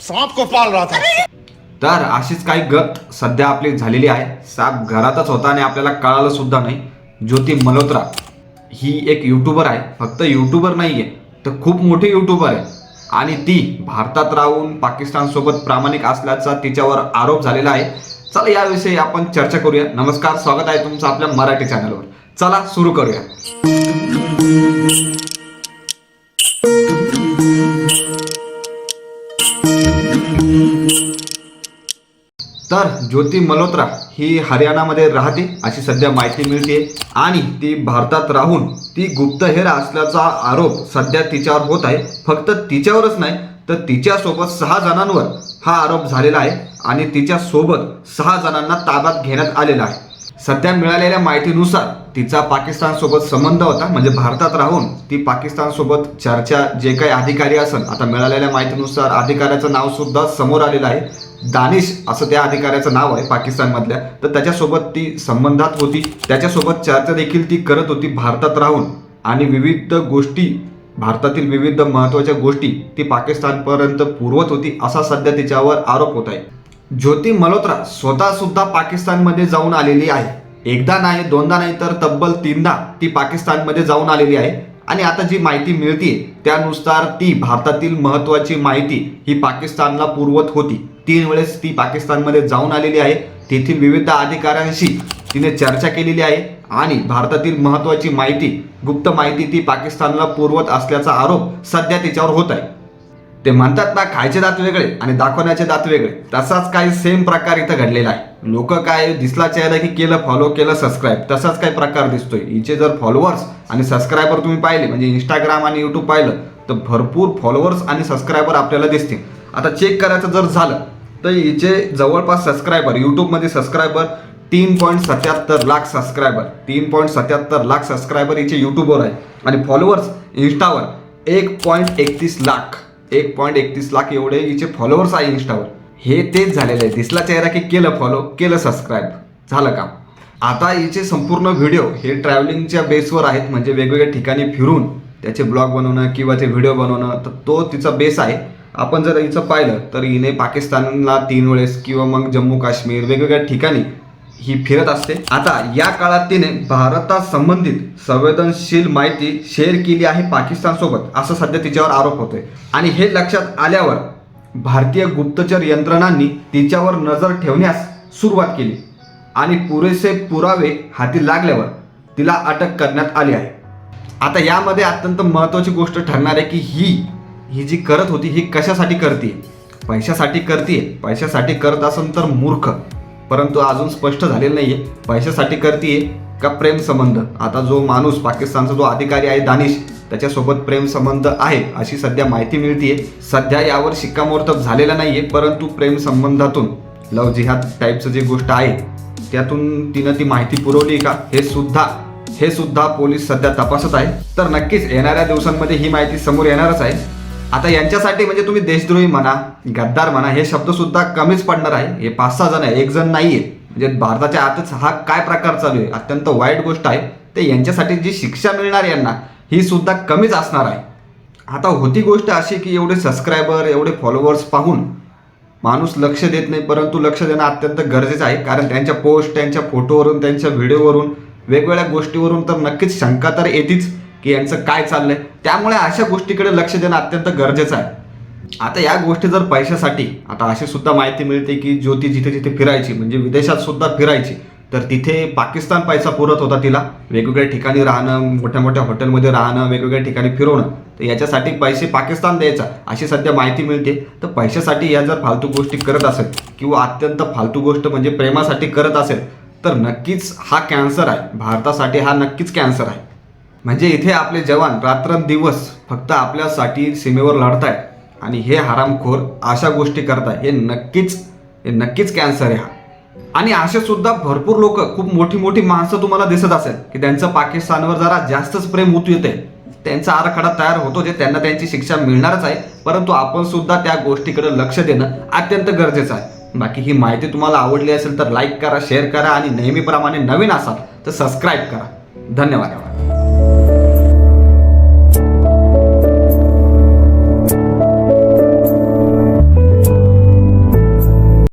सांप को पाल रहा था तर अशीच काही गत सध्या आपली झालेली आहे. साप घरातच होता आणि आपल्याला कळालं सुद्धा नाही. ज्योती मल्होत्रा ही एक युट्यूबर आहे. फक्त युट्यूबर नाही आहे तर खूप मोठी युट्यूबर आहे. आणि ती भारतात राहून पाकिस्तानसोबत प्रामाणिक असल्याचा तिच्यावर आरोप झालेला आहे. चला याविषयी आपण चर्चा करूया. नमस्कार स्वागत आहे तुमचं आपल्या मराठी चॅनलवर चला सुरू करूया. तर ज्योती मल्होत्रा ही हरियाणामध्ये राहते अशी सध्या माहिती मिळते. आणि ती भारतात राहून ती गुप्तहेर असल्याचा आरोप सध्या तिच्यावर होत आहे. फक्त तिच्यावरच नाही तर तिच्यासोबत सहा जणांवर हा आरोप झालेला आहे आणि तिच्यासोबत सहा जणांना ताब्यात घेण्यात आलेला आहे. सध्या मिळालेल्या माहितीनुसार तिचा पाकिस्तानसोबत संबंध होता म्हणजे भारतात राहून ती पाकिस्तानसोबत चर्चा जे काही अधिकारी असन आता मिळालेल्या माहितीनुसार अधिकाऱ्याचं नाव सुद्धा समोर आलेलं आहे. दानिश असं त्या अधिकाऱ्याचं नाव आहे पाकिस्तानमधल्या. तर त्याच्यासोबत ती संबंधात होती. त्याच्यासोबत चर्चा देखील ती करत होती भारतात राहून. आणि विविध गोष्टी भारतातील विविध महत्त्वाच्या गोष्टी ती पाकिस्तानपर्यंत पुरवत होती असा सध्या तिच्यावर आरोप होत आहे. ज्योती मल्होत्रा स्वतःसुद्धा पाकिस्तानमध्ये जाऊन आलेली आहे. एकदा नाही दोनदा नाही तर तब्बल तीनदा ती पाकिस्तानमध्ये जाऊन आलेली आहे. आणि आता जी माहिती मिळते त्यानुसार ती भारतातील महत्त्वाची माहिती ही पाकिस्तानला पुरवत होती. तीन वेळेस ती पाकिस्तानमध्ये जाऊन आलेली आहे. तेथील विविध अधिकाऱ्यांशी तिने चर्चा केलेली आहे आणि भारतातील महत्त्वाची माहिती गुप्त माहिती ती पाकिस्तानला पुरवत असल्याचा आरोप सध्या तिच्यावर होत आहे. ते म्हणतात ना खायचे दात वेगळे आणि दाखवण्याचे दात वेगळे. तसाच काही सेम प्रकार इथं घडलेला आहे. लोक काय दिसला चेहरा की केलं फॉलो केलं सबस्क्राईब तसाच काही प्रकार दिसतोय. हिचे जर फॉलोअर्स आणि सबस्क्रायबर तुम्ही पाहिले म्हणजे इंस्टाग्राम आणि युट्यूब पाहिलं तर भरपूर फॉलोअर्स आणि सबस्क्रायबर आपल्याला दिसतील. आता चेक करायचं जर झालं तर हिचे जवळपास सबस्क्रायबर यूट्यूबमध्ये सबस्क्रायबर तीन पॉईंट सत्याहत्तर लाख सबस्क्रायबर तीन पॉईंट सत्याहत्तर लाख सबस्क्रायबर हिचे यूट्यूबवर आहे. आणि फॉलोअर्स इंस्टावर एक पॉईंट एकतीस लाख. एक पॉईंट एकतीस लाख एवढे हिचे फॉलोअर्स आहे इंस्टावर हे तेच झालेलं आहे. दिसला चेहरा की केलं फॉलो केलं सबस्क्राईब झालं काम. आता हिचे संपूर्ण व्हिडिओ हे ट्रॅव्हलिंगच्या बेसवर आहेत. म्हणजे वेगवेगळ्या ठिकाणी फिरून त्याचे ब्लॉग बनवणं किंवा ते व्हिडिओ बनवणं तर तो तिचा बेस आहे. आपण जर हिचं पाहिलं तर हिने पाकिस्तानला तीन वेळेस किंवा मग जम्मू काश्मीर वेगवेगळ्या ठिकाणी ही फिरत असते. आता या काळात तिने भारतासंबंधित संवेदनशील माहिती शेअर केली आहे पाकिस्तानसोबत असं सध्या तिच्यावर आरोप होतोय. आणि हे लक्षात आल्यावर भारतीय गुप्तचर यंत्रणांनी तिच्यावर नजर ठेवण्यास सुरुवात केली. आणि पुरेसे पुरावे हाती लागल्यावर तिला अटक करण्यात आली आहे. आता यामध्ये अत्यंत महत्त्वाची गोष्ट ठरणार आहे की ही ही जी करत होती ही कशासाठी करते पैशासाठी करते पैशासाठी करत असेल तर मूर्ख. परंतु अजून स्पष्ट झालेलं नाही आहे पैशासाठी करते का प्रेम संबंध? आता जो माणूस पाकिस्तानचा जो अधिकारी आहे दानिश त्याच्यासोबत प्रेमसंबंध आहे अशी सध्या माहिती मिळतीये. सध्या यावर शिक्कामोर्तब झालेला नाहीये परंतु प्रेमसंबंधातून लव जिहाद टाईपचं जे गोष्ट आहे त्यातून तिनं ती माहिती पुरवली का? हे सुद्धा हे सुद्धा पोलीस सध्या तपासत आहे. तर नक्कीच येणाऱ्या दिवसांमध्ये ही माहिती समोर येणारच आहे. आता यांच्यासाठी म्हणजे तुम्ही देशद्रोही म्हणा गद्दार म्हणा हे शब्द सुद्धा कमीच पडणार आहे. हे पाच सहा जण आहे एक जण नाहीये. म्हणजे भारताच्या आतच हा काय प्रकार चालू आहे? अत्यंत वाईट गोष्ट आहे. ते यांच्यासाठी जी शिक्षा मिळणार आहे यांना ही सुद्धा कमीच असणार आहे. आता होती गोष्ट अशी की एवढे सबस्क्रायबर एवढे फॉलोअर्स पाहून माणूस लक्ष देत नाही परंतु लक्ष देणं अत्यंत गरजेचं आहे. कारण त्यांच्या पोस्ट त्यांच्या फोटोवरून त्यांच्या व्हिडिओवरून वेगवेगळ्या गोष्टीवरून तर नक्कीच शंका तर येतीच. की यांचं काय चाललंय? त्यामुळे अशा गोष्टीकडे लक्ष देणं अत्यंत गरजेचं आहे. आता या गोष्टी जर पैशासाठी आता अशी सुद्धा माहिती मिळते की ज्योती जिथे जिथे फिरायची म्हणजे विदेशात सुद्धा फिरायची तर तिथे पाकिस्तान पैसा पुरत होता तिला. वेगवेगळ्या ठिकाणी राहणं मोठ्या मोठ्या हॉटेलमध्ये राहणं वेगवेगळ्या ठिकाणी फिरवणं तर याच्यासाठी पैसे पाकिस्तान द्यायचा अशी सध्या माहिती मिळते. तर पैशासाठी या जर फालतू गोष्टी करत असेल किंवा अत्यंत फालतू गोष्ट म्हणजे प्रेमासाठी करत असेल तर नक्कीच हा कॅन्सर आहे. भारतासाठी हा नक्कीच कॅन्सर आहे. म्हणजे इथे आपले जवान रात्रंदिवस फक्त आपल्यासाठी सीमेवर लढतायत आणि हे हरामखोर अशा गोष्टी करताय हे नक्कीच हे नक्कीच कॅन्सर आहे हा. आणि असे सुद्धा भरपूर लोक खूप मोठी मोठी माणसं तुम्हाला दिसत असेल की त्यांचं पाकिस्तानवर जरा जास्तच प्रेम होत येते त्यांचा आराखडा तयार होतो जे त्यांना त्यांची शिक्षा मिळणारच आहे परंतु आपण सुद्धा त्या गोष्टीकडे लक्ष देणं अत्यंत गरजेचं आहे. बाकी ही माहिती तुम्हाला आवडली असेल तर लाईक करा शेअर करा आणि नेहमीप्रमाणे नवीन असाल तर सबस्क्राईब करा. धन्यवाद.